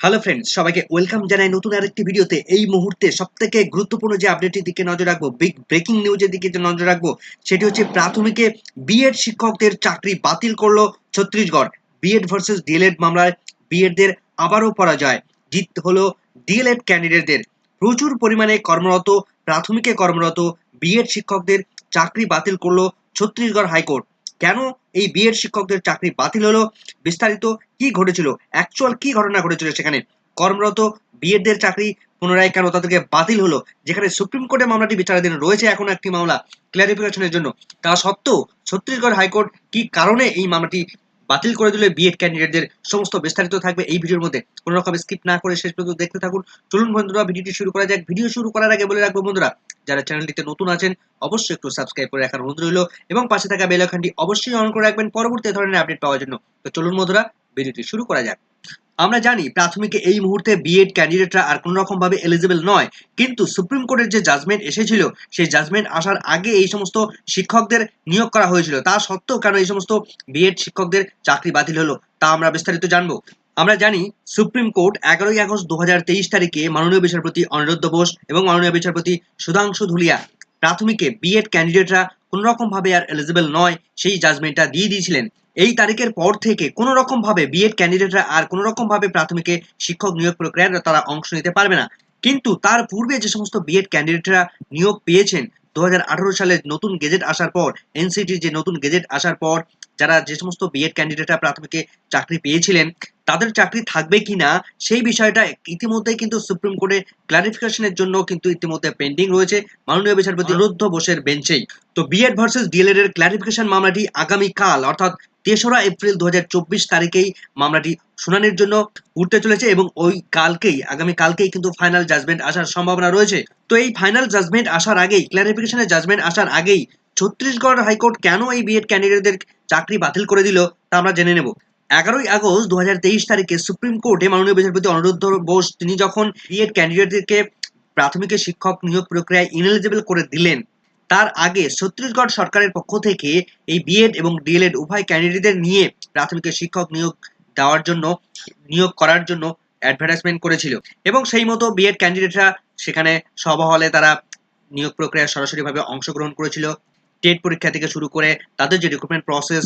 Hello friends সবাইকে welcome জানাই নতুন আরেকটি ভিডিওতে এই মুহূর্তে সবথেকে গুরুত্বপূর্ণ যে আপডেটের দিকে নজর রাখব বিগ ব্রেকিং নিউজের দিকে যে নজর রাখব, সেটি হচ্ছে প্রাথমিকে বিএড শিক্ষকদের চাকরি বাতিল করল ছত্তিশগড়। বিএড ভার্সেস ডিএলএড মামলায় বিএডদের আবারও পরাজয়। জিত হলো ডিএলএড ক্যান্ডিডেটদের প্রচুর পরিমাণে কর্মরত, প্রাথমিকে কর্মরত বিএড শিক্ষকদের চাকরি বাতিল করল ছত্তিশগড় হাইকোর্ট। কেন এই বিএড শিক্ষকদের চাকরি বাতিল হলো। বিস্তারিত কি ঘটেছিল? অ্যাকচুয়াল কি ঘটনা ঘটেছিল সেখানে? কর্মরত বিএডদের চাকরি পুনরায় কেন তাদেরকে বাতিল হলো? যেখানে সুপ্রিম কোর্টে মামলাটি বিচারাধীন রয়েছে এখন একটি মামলা ক্লারিফিকেশনের জন্য। তা সত্ত্বেও ছত্তিশগড় হাইকোর্ট কি কারণে এই মামলাটি বাতিল করে দিলে বিএড ক্যান্ডিডেটদের সমস্ত বিস্তারিত থাকবে এই ভিডিওর মধ্যে। কোনো রকম স্কিপ না করে শেষ পর্যন্ত দেখতে থাকুন। চলুন বন্ধুরা, ভিডিওটি শুরু করা যাক। ভিডিও শুরু করার আগে বলে রাখব বন্ধুরা, যারা চ্যানেলটিতে নতুন আছেন, অবশ্যই একটু সাবস্ক্রাইব করে রাখার অনুরোধ রইল এবং পাশে থাকা বেল অবশ্যই অন করে রাখবেন। পরবর্তী ধরনের আপডেট পাওয়ার জন্য। তো চলুন বন্ধুরা ভিডিওটি শুরু করা যাক। আমরা জানি প্রাথমিকে এই মুহূর্তে বিএড ক্যান্ডিডেটরা আর কোনো রকম ভাবে এলিজিবল নয়, কিন্তু সুপ্রিম কোর্টের যে জাজমেন্ট এসেছিল, সেই জাজমেন্ট আসার আগে এই সমস্ত শিক্ষকদের নিয়োগ করা হয়েছিল। তা সত্ত্বেও কেন এই সমস্ত বিএড শিক্ষকদের চাকরি বাতিল হলো, তা আমরা বিস্তারিত জানব। আমরা জানি সুপ্রিম কোর্ট এগারোই আগস্ট দু হাজার তেইশ তারিখে মাননীয় বিচারপতি অনিরুদ্ধ বোস এবং মাননীয় বিচারপতি সুধাংশু ধুলিয়া প্রাথমিকে বিএড ক্যান্ডিডেটরা কোনো রকম ভাবে আর এলিজিবল নয়, সেই জাজমেন্টটা দিয়ে দিয়েছিলেন। এই তারিখের পর থেকে কোনো রকম ভাবে বিএড ক্যান্ডিডেটরা আর কোনো রকম ভাবে প্রাথমিকে শিক্ষক নিয়োগ প্রক্রিয়ায় তারা অংশ নিতে পারবে না। কিন্তু তার পূর্বে যে সমস্ত বিএড ক্যান্ডিডেটরা নিয়োগ পেয়েছেন, দু হাজার আঠারো সালে নতুন গেজেট আসার পর এনসিটি যে নতুন গেজেট আসার পর যারা যে সমস্ত বিএড ক্যান্ডিডেটরা প্রাথমিকে চাকরি পেয়েছিলেন, তাদের চাকরি থাকবে কিনা সেই বিষয়টা ইতিমধ্যেই কিন্তু সুপ্রিম কোর্টে ক্লারিফিকেশনের জন্য কিন্তু ইতিমধ্যে পেন্ডিং রয়েছে। মাননীয় বিচারপতি অনিরুদ্ধ বোসের বেঞ্চেই তো B Ed versus D El Ed এর ক্লারিফিকেশন মামলাটি আগামীকাল, অর্থাৎ তেসরা এপ্রিল দুহাজার চব্বিশ তারিখেই মামলাটি শুনানির জন্য উঠতে চলেছে এবং ওই কালকেই, আগামী কালকেই কিন্তু ফাইনাল জাজমেন্ট আসার সম্ভাবনা রয়েছে। তো এই ফাইনাল জাজমেন্ট আসার আগেই ক্লারিফিকেশনের জাজমেন্ট আসার আগেই ছত্তিশগড় হাইকোর্ট কেন এই বিএড ক্যান্ডিডেটদের চাকরি বাতিল করে দিল, তা আমরা জেনে নেব। এগারোই আগস্ট দুহাজার তেইশ তারিখে সুপ্রিম কোর্টে মাননীয় বিচারপতি অনিরুদ্ধ বোস, তিনি যখন বিএড ক্যান্ডিডেটদেরকে প্রাথমিক শিক্ষক নিয়োগ প্রক্রিয়ায় ইনএলিজিবল করে দিলেন তার আগে ছত্তিশগড় সরকারের পক্ষ থেকে এই বিএড এবং ডিএলএড উভয় ক্যান্ডিডেটদের নিয়ে প্রাথমিক শিক্ষক নিয়োগ দেওয়ার জন্য, নিয়োগ করার জন্য অ্যাডভার্টাইজমেন্ট করেছিল। এবং সেই মতো বিএড ক্যান্ডিডেটরা সেখানে সভা হলে তারা নিয়োগ প্রক্রিয়ায় সরাসরিভাবে অংশগ্রহণ করেছিল। টেট পরীক্ষা থেকে শুরু করে তাদের যে রিক্রুটমেন্ট প্রসেস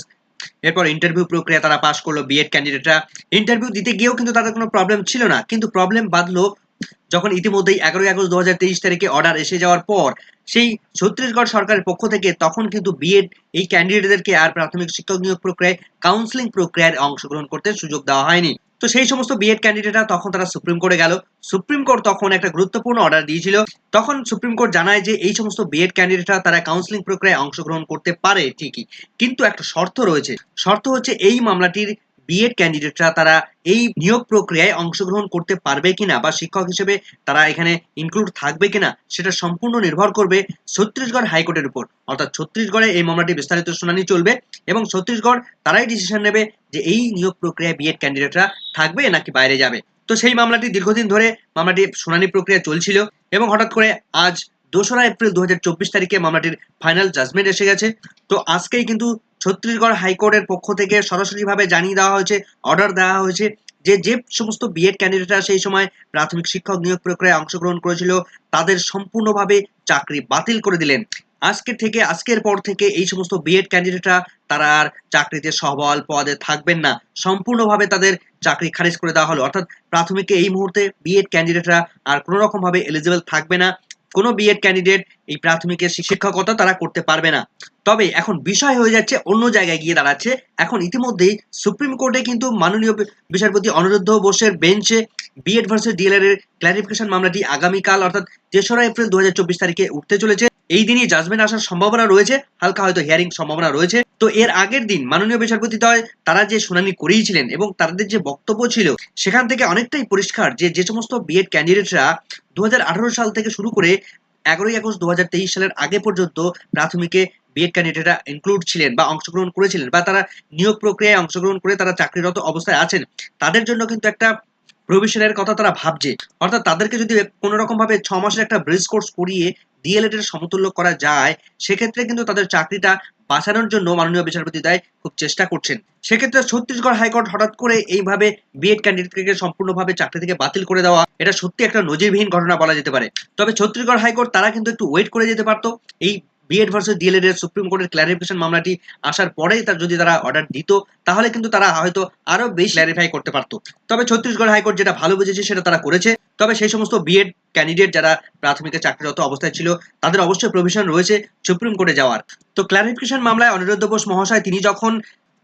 এরপর ইন্টারভিউ প্রক্রিয়া তারা পাশ করল বিএড ক্যান্ডিডেটরা ইন্টারভিউ দিতে গিয়েও কিন্তু তাদের কোনো প্রবলেম ছিল না। কিন্তু প্রবলেম বাঁধলো যখন ইতিমধ্যেই এগারোই আগস্ট দু তারিখে অর্ডার এসে যাওয়ার পর, সেই ছত্তিশগড় সরকারের পক্ষ থেকে তখন কিন্তু বিএড এই ক্যান্ডিডেটদেরকে আর প্রাথমিক শিক্ষক নিয়োগ প্রক্রিয়ায় কাউন্সিলিং প্রক্রিয়ায় অংশগ্রহণ করতে সুযোগ দেওয়া হয়নি। তো সেই সমস্ত বিএড ক্যান্ডিডেটরা তখন তারা সুপ্রিম কোর্টে গেল। সুপ্রিম কোর্ট তখন একটা গুরুত্বপূর্ণ অর্ডার দিয়েছিল। তখন সুপ্রিম কোর্ট জানায় যে এই সমস্ত বিএড ক্যান্ডিডেটরা তারা কাউন্সিলিং প্রক্রিয়ায় অংশগ্রহণ করতে পারে ঠিকই। কিন্তু একটা শর্ত রয়েছে। শর্ত হচ্ছে এই মামলাটির বিএড ক্যান্ডিডেটরা তারা এই নিয়োগ প্রক্রিয়ায় অংশগ্রহণ করতে পারবে কিনা বা শিক্ষক হিসেবে তারা এখানে ইনক্লুড থাকবে কিনা সেটা সম্পূর্ণ নির্ভর করবে ছত্তিশগড় হাইকোর্টের উপর। অর্থাৎ ছত্তিশগড়ে এই মামলাটি বিস্তারিত শুনানি চলবে এবং ছত্তিশগড় তারাই ডিসিশন নেবে যে এই নিয়োগ প্রক্রিয়ায় বিএড ক্যান্ডিডেটরা থাকবে নাকি বাইরে যাবে। তো সেই মামলাটি দীর্ঘদিন ধরে মামলাটি শুনানি প্রক্রিয়া চলছিল এবং হঠাৎ করে আজ দোসরা এপ্রিল দু হাজার চব্বিশ তারিখে মামলাটির ফাইনাল জাজমেন্ট এসে গেছে। তো আজকেই কিন্তু ছত্তিশগড় হাইকোর্টের পক্ষ থেকে সরাসরিভাবে জানিয়ে দেওয়া হয়েছে অর্ডার দেওয়া হয়েছে যে যে সমস্ত বিএড ক্যান্ডিডেটরা সেই সময় প্রাথমিক শিক্ষক নিয়োগ প্রক্রিয়ায় অংশগ্রহণ করেছিল, তাদের সম্পূর্ণভাবে চাকরি বাতিল করে দিলেন। আজকের থেকে, আজকের পর থেকে এই সমস্ত বিএড ক্যান্ডিডেটরা তারা আর চাকরিতে সবল পদে থাকবেন না। সম্পূর্ণভাবে তাদের চাকরি খারিজ করে দেওয়া হলো। অর্থাৎ প্রাথমিকে এই মুহূর্তে বিএড ক্যান্ডিডেটরা আর কোনো রকম ভাবে এলিজিবল থাকবে না। কোনো বিএড ক্যান্ডিডেট এই প্রাথমিকের শিক্ষকতা তারা করতে পারবে না। তবে এখন বিষয় হয়ে যাচ্ছে, অন্য জায়গায় গিয়ে দাঁড়াচ্ছে। এখন ইতিমধ্যেই সুপ্রিম কোর্টে কিন্তু মাননীয় বিচারপতি অনিরুদ্ধ বোসের বেঞ্চে বিএড ভার্সেস ডিএলআর এর ক্লারিফিকেশন মামলাটি আগামীকাল, অর্থাৎ তেসরা এপ্রিল দু হাজার চব্বিশ তারিখে উঠতে চলেছে। এই দিনই জাজমেন্ট আসার সম্ভাবনা রয়েছে, হালকা হয়তো হিয়ারিং সম্ভাবনা রয়েছে। তো এর আগের দিন মাননীয় বিচারপতি দয় তারা যে শুনানি করিয়েছিলেন এবং তাদের যে বক্তব্য ছিল, সেখান থেকে অনেকটাই পরিষ্কার যে যে সমস্ত বিএড ক্যান্ডিডেটরা দুহাজার আঠারো সাল থেকে শুরু করে এগারোই আগস্ট দু সালের আগে পর্যন্ত প্রাথমিকে বিএড ক্যান্ডিডেটরা ইনক্লুড ছিলেন বা অংশগ্রহণ করেছিলেন বা তারা নিয়োগ প্রক্রিয়ায় অংশগ্রহণ করে তারা চাকরিরত অবস্থায় আছেন। তাদের জন্য কিন্তু একটা প্রভিশনের কথা তারা ভাবছে। অর্থাৎ তাদেরকে যদি কোনো রকম ভাবে ছ মাসের একটা ব্রিজ কোর্স করিয়ে ডিএলএড এর সমতুল্য করা যায়, সেক্ষেত্রে কিন্তু তাদের চাকরিটা বাঁচানোর জন্য মাননীয় বিচারপতি দায় খুব চেষ্টা করছেন। সেক্ষেত্রে ছত্তিশগড় হাইকোর্ট হঠাৎ করে এইভাবে বিএড ক্যান্ডিডেটকে সম্পূর্ণভাবে চাকরি থেকে বাতিল করে দেওয়া, এটা সত্যি একটা নজিরবিহীন ঘটনা বলা যেতে পারে। তবে ছত্তিশগড় হাইকোর্ট তারা কিন্তু একটু ওয়েট করে যেতে পারতো। এই বিএড ভার্সেস ডিএলএড এর সুপ্রিম কোর্টের ক্ল্যারিফিকেশন মামলাটি আসার পরেই তার যদি তারা অর্ডার দিত, তাহলে কিন্তু তারা হয়তো আরও বেশি ক্ল্যারিফাই করতে পারতো। তবে ছত্তিশগড় হাইকোর্ট যেটা ভালো বুঝেছে, সেটা তারা করেছে। তবে সেই সমস্ত বিএড ক্যান্ডিডেট যারা প্রাথমিকে চাকরিরত অবস্থায় ছিল, তাদের অবশ্যই প্রভিশন রয়েছে সুপ্রিম কোর্টে যাওয়ার। তো ক্ল্যারিফিকেশন মামলায় অনিরুদ্ধ বোস মহাশয়, তিনি যখন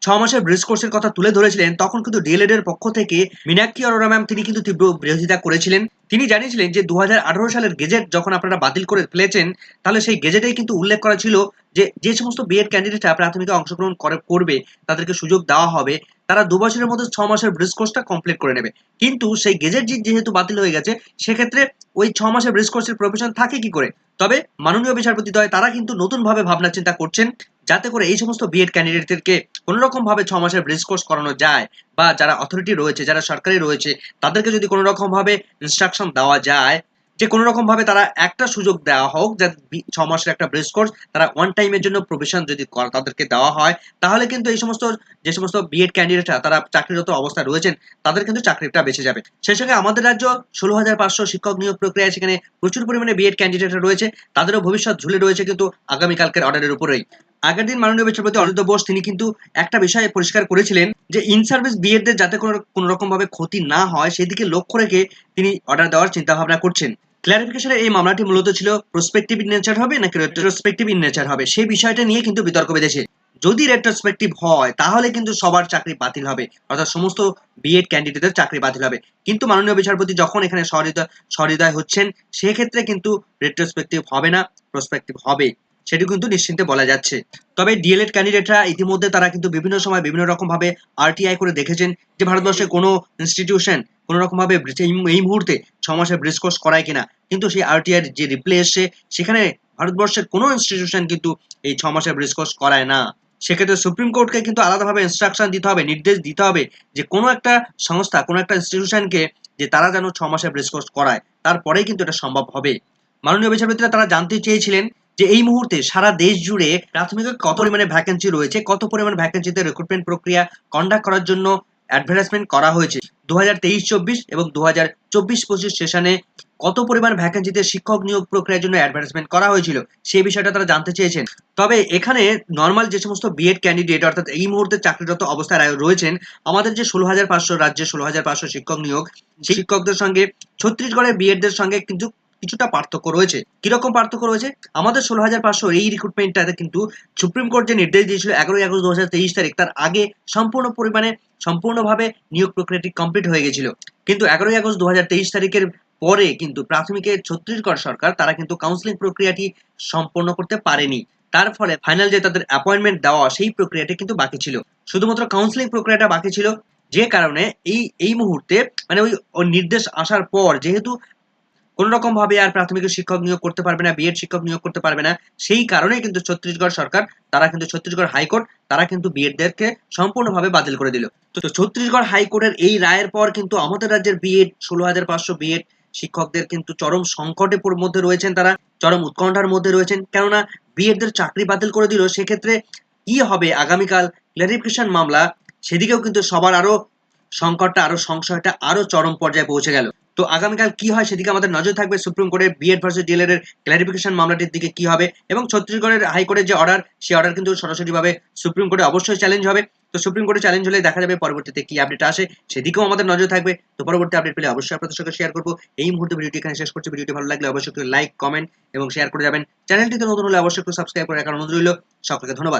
ছ মাসের ব্রিজ কোর্সের কথা তুলে ধরেছিলেন, তখন কিন্তু ডিএলএড এর পক্ষ থেকে মীনাক্ষী অরোরা ম্যাম তিনি কিন্তু তীব্র বিরোধিতা করেছিলেন। তিনি জানিয়েছিলেন যে দু হাজার আঠারো সালের গেজেট যখন আপনারা বাতিল করে ফেলেছেন, তাহলে সেই গেজেটেই কিন্তু উল্লেখ করা ছিল যে যে সমস্ত বিএড ক্যান্ডিডেটরা প্রাথমিকে অংশগ্রহণ করে, করবে, তাদেরকে সুযোগ দেওয়া হবে। তারা দু বছরের মধ্যে ছ মাসের ব্রিজ কোর্সটা কমপ্লিট করে নেবে। কিন্তু সেই গেজেট যেহেতু বাতিল হয়ে গেছে, সেক্ষেত্রে ওই ছ মাসের ব্রিজ কোর্সের প্রফেশন থাকে কি করে? তবে মাননীয় বিচারপতি দ্বয় তারা কিন্তু নতুন ভাবে ভাবনা চিন্তা করছেন যাতে করে এই সমস্ত বিএড ক্যান্ডিডেটদেরকে কোনো রকম ভাবে ছ মাসের ব্রিজ কোর্স করানো যায় বা যারা অথরিটি রয়েছে, যারা সরকারি রয়েছে, তাদেরকে যদি কোনো রকম ভাবে ইনস্ট্রাকশন দেওয়া যায় যে কোনো রকম ভাবে তারা একটা সুযোগ দেওয়া হোক যা ছ মাসের একটা ব্রেস কোর্স তারা ওয়ান টাইমের জন্য প্রভিশন যদি তাদেরকে দেওয়া হয়, তাহলে কিন্তু এই সমস্ত, যে সমস্ত বিএড ক্যান্ডিডেটরা তারা চাকরিরত অবস্থায় রয়েছেন, তাদের কিন্তু চাকরিটা বেঁচে যাবে। সেই সঙ্গে আমাদের রাজ্য ষোলো হাজার পাঁচশো শিক্ষক নিয়োগ প্রক্রিয়ায় সেখানে প্রচুর পরিমাণে বিএড ক্যান্ডিডেটরা রয়েছে, তাদেরও ভবিষ্যৎ ঝুলে রয়েছে কিন্তু আগামীকালকের অর্ডারের উপরেই। আগের দিন মাননীয় বিচারপতি অনিরুদ্ধ বোস, তিনি কিন্তু একটা বিষয়ে পরিষ্কার করেছিলেন যে ইন সার্ভিস বিএডদের যাতে কোনো কোনো রকম ভাবে ক্ষতি না হয়, সেদিকে লক্ষ্য রেখে তিনি অর্ডার দেওয়ার চিন্তা ভাবনা করছেন। ক্লারিফিকেশনের এই মামলাটি মূলত ছিল প্রসপেক্টিভ ইন নেচার হবে নাকি রেট্রোস্পেক্টিভ ইন নেচার হবে? সেই বিষয়টা নিয়ে কিন্তু বিতর্ক বেঁধেছে। যদি রেট্রোস্পেক্টিভ হয়, তাহলে কিন্তু সবার চাকরি বাতিল হবে। অর্থাৎ সমস্ত বিএড ক্যান্ডিডেটের চাকরি বাতিল হবে। কিন্তু মাননীয় বিচারপতি যখন এখানে সহৃদয় সহৃদয় হচ্ছেন, সেক্ষেত্রে কিন্তু রেট্রোস্পেক্টিভ হবে না প্রসপেক্টিভ হবে। সেটি কিন্তু নিশ্চিন্তে বলা যাচ্ছে। তবে ডিএলএড ক্যান্ডিডেটরা ইতিমধ্যে তারা কিন্তু বিভিন্ন সময় বিভিন্ন রকম ভাবে আরটিআই করে দেখেছেন যে ভারতবর্ষে কোনো ইনস্টিটিউশন কোনো রকম ভাবে এই- মুহূর্তে ছ মাসের ব্রিজ কোর্স করায় কিনা, কিন্তু সেই আরটিআই যে রিপ্লে এসছে, সেখানে ভারতবর্ষের কোনো ইনস্টিটিউশন কিন্তু এই ছ মাসের ব্রিজ কোর্স করায় না। সেক্ষেত্রে সুপ্রিম কোর্টকে কিন্তু আলাদাভাবে ইনস্ট্রাকশন দিতে হবে, নির্দেশ দিতে হবে যে কোনো একটা সংস্থা, কোনো একটা ইনস্টিটিউশনকে যে তারা যেন ছ মাসের ব্রিজ কোর্স করায়। তারপরেই কিন্তু এটা সম্ভব হবে। মাননীয় বিচারপতিরা তারা জানতে চেয়েছিলেন যে এই মুহূর্তে সারা দেশ জুড়ে প্রাথমিক কত পরিমাণে ভ্যাকেন্সি রয়েছে, কত পরিমাণ ভ্যাকেন্সিতে রিক্রুটমেন্ট প্রক্রিয়া কন্ডাক্ট করার জন্য অ্যাডভার্টাইজমেন্ট করা হয়েছে। দু হাজার তেইশ, চব্বিশ এবং দু হাজার চব্বিশ, পঁচিশ সেশনে কত পরিমাণ ভ্যাকেন্সিতে শিক্ষক নিয়োগ প্রক্রিয়ার জন্য অ্যাডভার্টাইজমেন্ট করা হয়েছিল সেই বিষয়টা তারা জানতে চেয়েছেন। তবে এখানে নর্মাল যে সমস্ত বিএড ক্যান্ডিডেট অর্থাৎ এই মুহূর্তে চাকরিরত অবস্থায় রয়েছেন, আমাদের যে ষোলো হাজার পাঁচশো রাজ্যে ষোলো হাজার পাঁচশো শিক্ষক নিয়োগ শিক্ষকদের সঙ্গে, ছত্তিশগড়ের বিএডদের সঙ্গে কিন্তু কিছুটা পার্থক্য রয়েছে। কীরকম পার্থক্য রয়েছে? আমাদের ষোলো হাজার পাঁচশো এই রিক্রুটমেন্টটাতে কিন্তু সুপ্রিম কোর্ট যে নির্দেশ দিয়েছিল এগারোই আগস্ট দু তারিখ, তার আগে সম্পূর্ণ পরিমাণে, সম্পূর্ণভাবে নিয়োগ প্রক্রিয়াটি কমপ্লিট হয়ে গেছিল। কিন্তু এগারোই আগস্ট দু হাজার তেইশ তারিখের পরে কিন্তু প্রাথমিকের ছত্তিশগড় সরকার, তারা কিন্তু কাউন্সিলিং প্রক্রিয়াটি সম্পন্ন করতে পারেনি। তার ফলে ফাইনাল যে তাদের অ্যাপয়েন্টমেন্ট দেওয়া, সেই প্রক্রিয়াটি কিন্তু বাকি ছিল। শুধুমাত্র কাউন্সিলিং প্রক্রিয়াটা বাকি ছিল, যে কারণে এই এই মুহূর্তে মানে ওই নির্দেশ আসার পর, যেহেতু কোন রকম ভাবে আর প্রাথমিক শিক্ষক নিয়োগ করতে পারবে না বিএড শিক্ষক নিয়োগ করতে পারবে না, সেই কারণে কিন্তু ছত্তিশগড় সরকার, তারা কিন্তু ছত্তিশগড় হাইকোর্ট তারা কিন্তু বিএডদেরকে সম্পূর্ণভাবে বাতিল করে দিল। তো ছত্তিশগড় হাইকোর্টের এই রায়ের পর কিন্তু আমাদের রাজ্যের বিএড ষোলো হাজার পাঁচশো বিএড শিক্ষকদের কিন্তু চরম সংকটের মধ্যে রয়েছেন তারা, চরম উৎকণ্ঠার মধ্যে রয়েছেন। কেননা বিএডদের চাকরি বাতিল করে দিল, সেক্ষেত্রে কি হবে? আগামীকাল ক্লারিফিকেশন মামলা, সেদিকেও কিন্তু সবার আরও সংকটটা, আরও সংশয়টা আরও চরম পর্যায়ে পৌঁছে গেল। তো আগামীকাল কি হয় সেদিকে আমাদের নজর থাকবে সুপ্রিম কোর্টের B Ed versus D El Ed এর ক্লারিফিকেশন মামলাটির দিকে কি হবে এবং ছত্তিশগড়ের হাইকোর্টের যে অর্ডার সেই অর্ডার কিন্তু সরাসরি ভাবে সুপ্রিম কোর্টে অবশ্যই চ্যালেঞ্জ হবে। তো সুপ্রিম কোর্টে চ্যালেঞ্জ হলে দেখা যাবে পরবর্তীতে কি আপডেট আসে সেদিকেও আমাদের নজর থাকবে। তো পরবর্তী আপডেট পেলে অবশ্যই আপনাদের সঙ্গে শেয়ার করব। এই মুহূর্তে ভিডিওটি এখানে শেষ করছি। ভিডিওটি ভালো লাগলে অবশ্যই লাইক কমেন্ট এবং শেয়ার করে যাবেন। চ্যানেলটিতে নতুন হলে অবশ্যই সাবস্ক্রাইব করে রাখার অনুরোধ রইল। সকলকে ধন্যবাদ।